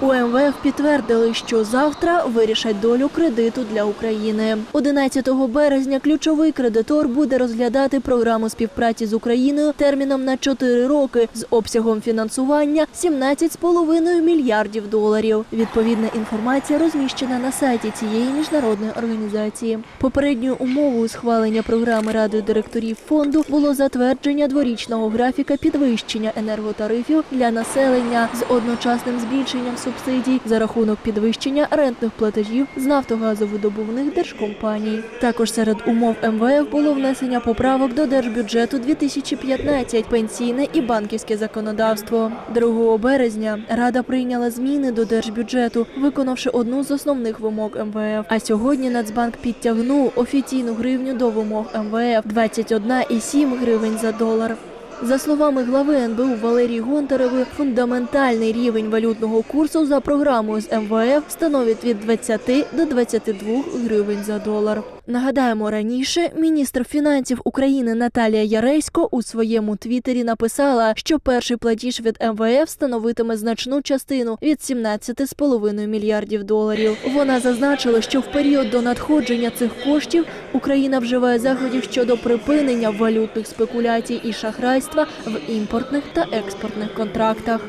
У МВФ підтвердили, що завтра вирішать долю кредиту для України. 11 березня ключовий кредитор буде розглядати програму співпраці з Україною терміном на 4 роки з обсягом фінансування 17,5 мільярдів доларів. Відповідна інформація розміщена на сайті цієї міжнародної організації. Попередньою умовою схвалення програми радою директорів фонду було затвердження дворічного графіка підвищення енерготарифів для населення з одночасним збільшенням субсидій за рахунок підвищення рентних платежів з нафтогазовидобувних держкомпаній. Також серед умов МВФ було внесення поправок до держбюджету 2015, пенсійне і банківське законодавство. 2 березня Рада прийняла зміни до держбюджету, виконавши одну з основних вимог МВФ. А сьогодні Нацбанк підтягнув офіційну гривню до вимог МВФ 21,7 гривень за долар. За словами глави НБУ Валерії Гонтаревої, фундаментальний рівень валютного курсу за програмою з МВФ становить від 20 до 22 гривень за долар. Нагадаємо, раніше міністр фінансів України Наталія Яресько у своєму твіттері написала, що перший платіж від МВФ становитиме значну частину від 17,5 мільярдів доларів. Вона зазначила, що в період до надходження цих коштів Україна вживає заходів щодо припинення валютних спекуляцій і шахрайства в імпортних та експортних контрактах.